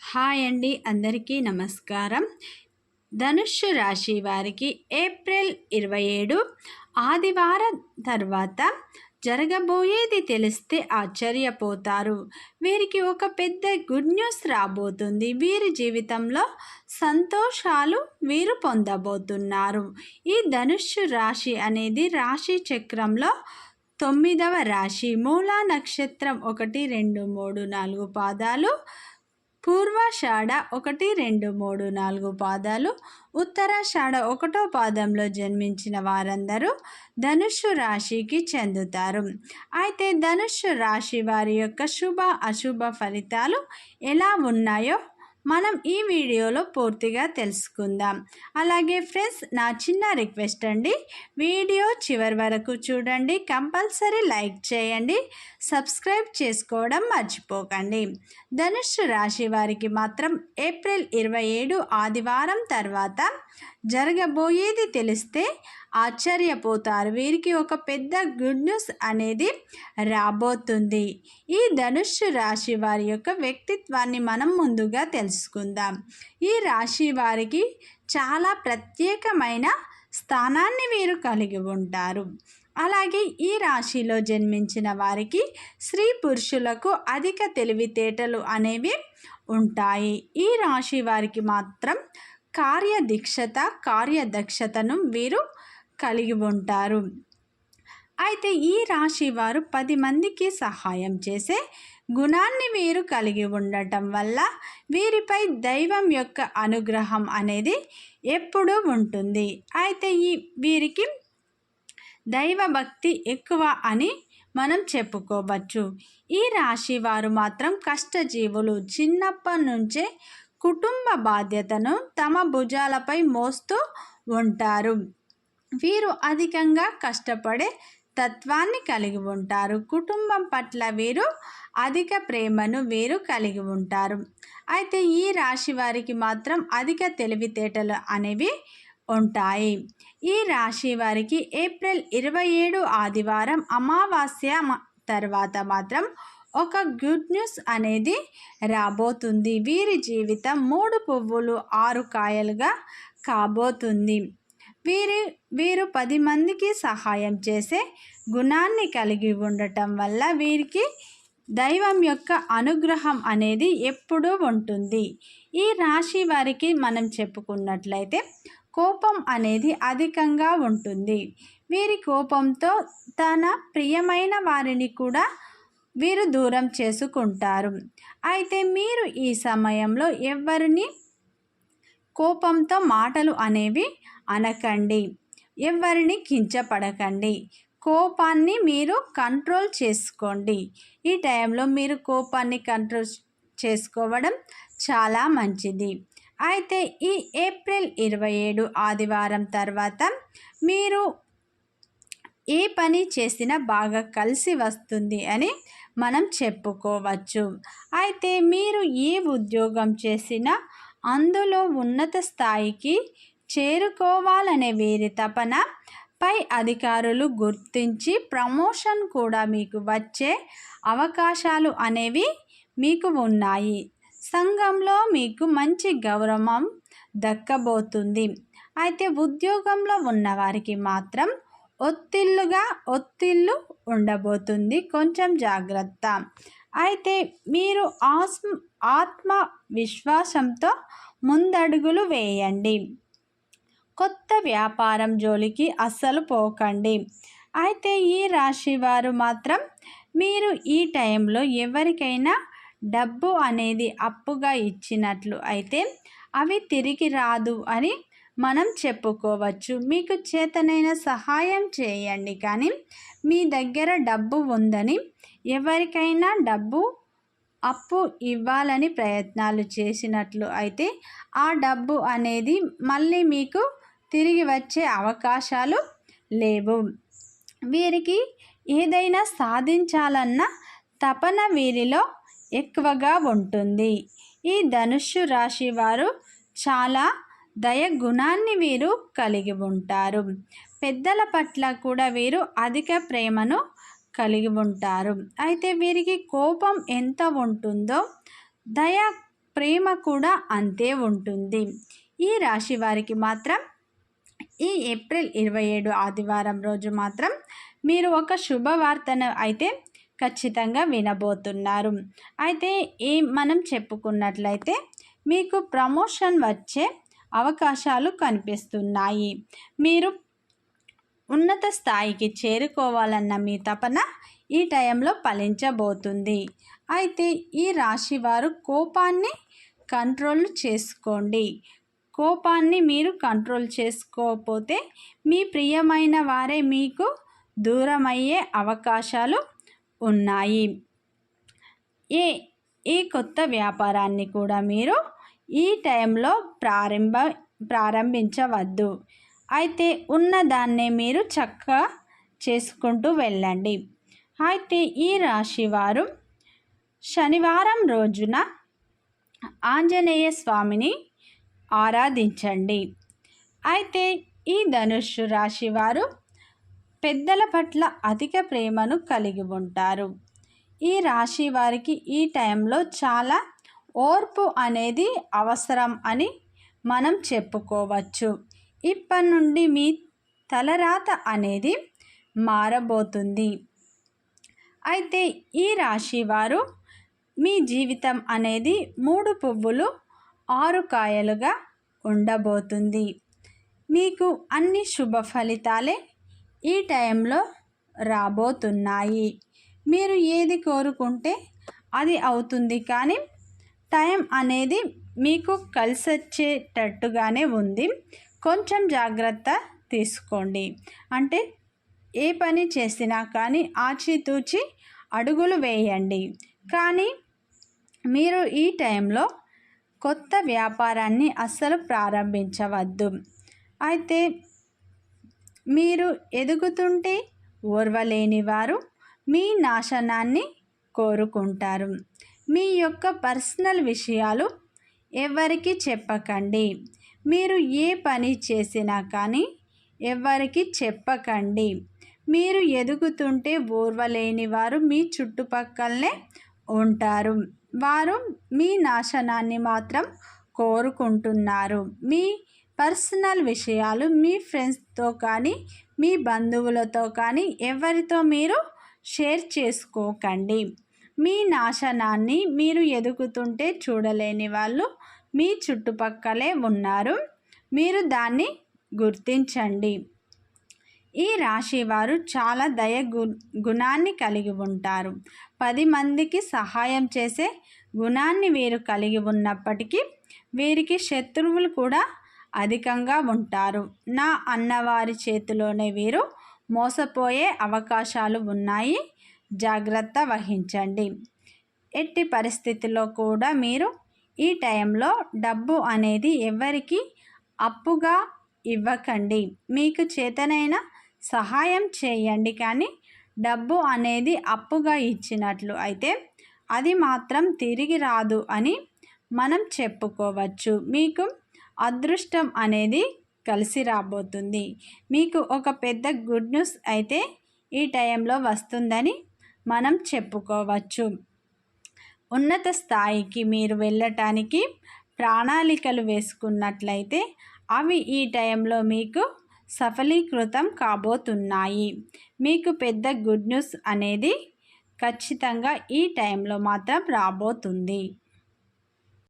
Hi అండి అందరికీ నమస్కారం. ధనుష్ రాశి వారికి ఏప్రిల్ ఇరవై ఏడు ఆదివారం తర్వాత జరగబోయేది తెలిస్తే ఆశ్చర్యపోతారు. వీరికి ఒక పెద్ద గుడ్ న్యూస్ రాబోతుంది. వీరి జీవితంలో సంతోషాలు వీరు పొందబోతున్నారు. ఈ ధనుస్సు రాశి అనేది రాశి చక్రంలో తొమ్మిదవ రాశి. మూలా నక్షత్రం ఒకటి రెండు మూడు నాలుగు పాదాలు పూర్వాషాఢ ఒకటి రెండు మూడు నాలుగు పాదాలు ఉత్తరాషాఢ ఒకటో పాదంలో జన్మించిన వారందరూ ధనుస్సు రాశికి చెందుతారు. అయితే ధనుస్సు రాశి వారి యొక్క శుభ అశుభ ఫలితాలు ఎలా ఉన్నాయో మనం ఈ వీడియోలో పూర్తిగా తెలుసుకుందాం. అలాగే ఫ్రెండ్స్ నా చిన్న రిక్వెస్ట్ అండి. వీడియో చివరి వరకు చూడండి. కంపల్సరీ లైక్ చేయండి. సబ్స్క్రైబ్ చేసుకోవడం మర్చిపోకండి. ధనుష్ రాశి వారికి మాత్రం ఏప్రిల్ ఇరవై ఏడు ఆదివారం తర్వాత జరగబోయేది తెలిస్తే ఆశ్చర్యపోతారు. వీరికి ఒక పెద్ద గుడ్ న్యూస్ అనేది రాబోతుంది. ఈ ధనుస్సు రాశి వారి యొక్క వ్యక్తిత్వాన్ని మనం ముందుగా తెలుసుకుందాం. ఈ రాశి వారికి చాలా ప్రత్యేకమైన స్థానాన్ని వీరు కలిగి ఉంటారు. అలాగే ఈ రాశిలో జన్మించిన వారికి స్త్రీ పురుషులకు అధిక తెలివితేటలు అనేవి ఉంటాయి. ఈ రాశి వారికి మాత్రం కార్యదీక్షత కార్యదక్షతను వీరు కలిగి ఉంటారు. అయితే ఈ రాశి వారు పది మందికి సహాయం చేసే గుణాన్ని వీరు కలిగి ఉండటం వల్ల వీరిపై దైవం యొక్క అనుగ్రహం అనేది ఎప్పుడూ ఉంటుంది. అయితే ఈ వీరికి దైవభక్తి ఎక్కువ అని మనం చెప్పుకోవచ్చు. ఈ రాశి వారు మాత్రం కష్టజీవులు. చిన్నప్పటి నుంచే కుటుంబ బాధ్యతను తమ భుజాలపై మోస్తూ ఉంటారు. వీరు అధికంగా కష్టపడే తత్వాన్ని కలిగి ఉంటారు. కుటుంబం పట్ల వీరు అధిక ప్రేమను వీరు కలిగి ఉంటారు. అయితే ఈ రాశి వారికి మాత్రం అధిక తెలివితేటలు అనేవి ఉంటాయి. ఈ రాశి వారికి ఏప్రిల్ ఇరవై ఏడు ఆదివారం అమావాస్య తర్వాత మాత్రం ఒక గుడ్ న్యూస్ అనేది రాబోతుంది. వీరి జీవితం మూడు పువ్వులు ఆరు కాయలుగా కాబోతుంది. వీరి వీరు పది మందికి సహాయం చేసే గుణాన్ని కలిగి ఉండటం వల్ల వీరికి దైవం యొక్క అనుగ్రహం అనేది ఎప్పుడూ ఉంటుంది. ఈ రాశి వారికి మనం చెప్పుకున్నట్లయితే కోపం అనేది అధికంగా ఉంటుంది. వీరి కోపంతో తన ప్రియమైన వారిని కూడా వీరు దూరం చేసుకుంటారు. అయితే మీరు ఈ సమయంలో ఎవరిని కోపంతో మాటలు అనేవి అనకండి. ఎవరిని కించపడకండి. కోపాన్ని మీరు కంట్రోల్ చేసుకోండి. ఈ టైంలో మీరు కోపాన్ని కంట్రోల్ చేసుకోవడం చాలా మంచిది. అయితే ఈ ఏప్రిల్ ఇరవై ఏడు ఆదివారం తర్వాత మీరు ఏ పని చేసినా బాగా కలిసి వస్తుంది అని మనం చెప్పుకోవచ్చు. అయితే మీరు ఏ ఉద్యోగం చేసినా అందులో ఉన్నత స్థాయికి చేరుకోవాలనే వీరి తపన పై అధికారులు గుర్తించి ప్రమోషన్ కూడా మీకు వచ్చే అవకాశాలు అనేవి మీకు ఉన్నాయి. సంఘంలో మీకు మంచి గౌరవం దక్కబోతుంది. అయితే ఉద్యోగంలో ఉన్నవారికి మాత్రం ఒత్తిళ్ళుగా ఒత్తిళ్ళు ఉండబోతుంది. కొంచెం జాగ్రత్త. అయితే మీరు ఆత్మ ఆత్మ విశ్వాసంతో ముందడుగులు వేయండి. కొత్త వ్యాపారం జోలికి అస్సలు పోకండి. అయితే ఈ రాశి వారు మాత్రం మీరు ఈ టైంలో ఎవరికైనా డబ్బు అనేది అప్పుగా ఇచ్చినట్లు అయితే అవి తిరిగి రాదు అని మనం చెప్పుకోవచ్చు. మీకు చేతనైన సహాయం చేయండి. కానీ మీ దగ్గర డబ్బు ఉందని ఎవరికైనా డబ్బు అప్పు ఇవ్వాలని ప్రయత్నాలు చేసినట్లు అయితే ఆ డబ్బు అనేది మళ్ళీ మీకు తిరిగి వచ్చే అవకాశాలు లేవు. వీరికి ఏదైనా సాధించాలన్న తపన వీరిలో ఎక్కువగా ఉంటుంది. ఈ ధనుస్సు రాశి వారు చాలా దయ గుణాన్ని వీరు కలిగి ఉంటారు. పెద్దల పట్ల కూడా వీరు అధిక ప్రేమను కలిగి ఉంటారు. అయితే వీరికి కోపం ఎంత ఉంటుందో దయ ప్రేమ కూడా అంతే ఉంటుంది. ఈ రాశి వారికి మాత్రం ఈ ఏప్రిల్ ఇరవై ఏడు ఆదివారం రోజు మాత్రం మీరు ఒక శుభవార్తను అయితే ఖచ్చితంగా వినబోతున్నారు. అయితే ఈ మనం చెప్పుకున్నట్లయితే మీకు ప్రమోషన్ వచ్చే అవకాశాలు కనిపిస్తున్నాయి. మీరు ఉన్నత స్థాయికి చేరుకోవాలన్న మీ తపన ఈ టైంలో ఫలించబోతుంది. అయితే ఈ రాశి వారు కోపాన్ని కంట్రోల్ చేసుకోండి. కోపాన్ని మీరు కంట్రోల్ చేసుకోకపోతే మీ ప్రియమైన వారే మీకు దూరమయ్యే అవకాశాలు ఉన్నాయి. ఏ ఈ కొత్త వ్యాపారాన్ని కూడా మీరు ఈ టైంలో ప్రారంభ ప్రారంభించవద్దు. అయితే ఉన్నదాన్నే మీరు చక్కగా చేసుకుంటూ వెళ్ళండి. అయితే ఈ రాశి వారు శనివారం రోజున ఆంజనేయ స్వామిని ఆరాధించండి. అయితే ఈ ధనుస్సు రాశివారు పెద్దల పట్ల అధిక ప్రేమను కలిగి ఉంటారు. ఈ రాశి వారికి ఈ టైంలో చాలా ఓర్పు అనేది అవసరం అని మనం చెప్పుకోవచ్చు. ఇప్పటి నుండి మీ తలరాత అనేది మారబోతుంది. అయితే ఈ రాశి వారు మీ జీవితం అనేది మూడు పువ్వులు ఆరు కాయలుగా ఉండబోతుంది. మీకు అన్ని శుభ ఫలితాలే ఈ టైంలో రాబోతున్నాయి. మీరు ఏది కోరుకుంటే అది అవుతుంది కానీ టైం అనేది మీకు కలిసొచ్చేటట్టుగానే ఉంది. కొంచెం జాగ్రత్త తీసుకోండి. అంటే ఏ పని చేసినా కానీ ఆచితూచి అడుగులు వేయండి. కానీ మీరు ఈ టైంలో కొత్త వ్యాపారాన్ని అస్సలు ప్రారంభించవద్దు. అయితే మీరు ఎదుగుతుంటే ఓర్వలేని వారు మీ నాశనాన్ని కోరుకుంటారు. మీ యొక్క పర్సనల్ విషయాలు ఎవరికి చెప్పకండి. మీరు ఏ పని చేసినా కానీ ఎవరికి చెప్పకండి. మీరు ఎదుగుతుంటే ఓర్వలేని వారు మీ చుట్టుపక్కలనే ఉంటారు. వారు మీ నాశనాన్ని మాత్రం కోరుకుంటున్నారు. మీ పర్సనల్ విషయాలు మీ ఫ్రెండ్స్తో కానీ మీ బంధువులతో కానీ ఎవరితో మీరు షేర్ చేసుకోకండి. మీ నాశనాన్ని మీరు ఎదుగుతుంటే చూడలేని వాళ్ళు మీ చుట్టుపక్కలే ఉన్నారు. మీరు దాన్ని గుర్తించండి. ఈ రాశి వారు చాలా దయ గు గుణాన్ని కలిగి ఉంటారు. పది మందికి సహాయం చేసే గుణాన్ని వీరు కలిగి ఉన్నప్పటికీ వీరికి శత్రువులు కూడా అధికంగా ఉంటారు. నా అన్నవారి చేతిలోనే వీరు మోసపోయే అవకాశాలు ఉన్నాయి. జాగ్రత్త వహించండి. ఎట్టి పరిస్థితిలో కూడా మీరు ఈ టైంలో డబ్బు అనేది ఎవరికి అప్పుగా ఇవ్వకండి. మీకు చేతనైన సహాయం చేయండి. కానీ డబ్బు అనేది అప్పుగా ఇచ్చినట్లు అయితే అది మాత్రం తిరిగి రాదు అని మనం చెప్పుకోవచ్చు. మీకు అదృష్టం అనేది కలిసి రాబోతుంది. మీకు ఒక పెద్ద గుడ్ న్యూస్ అయితే ఈ టైంలో వస్తుందని మనం చెప్పుకోవచ్చు. ఉన్నత స్థాయికి మీరు వెళ్ళటానికి ప్రణాళికలు వేసుకున్నట్లయితే అవి ఈ టైంలో మీకు సఫలీకృతం కాబోతున్నాయి. మీకు పెద్ద గుడ్ న్యూస్ అనేది ఖచ్చితంగా ఈ టైంలో మాత్రం రాబోతుంది.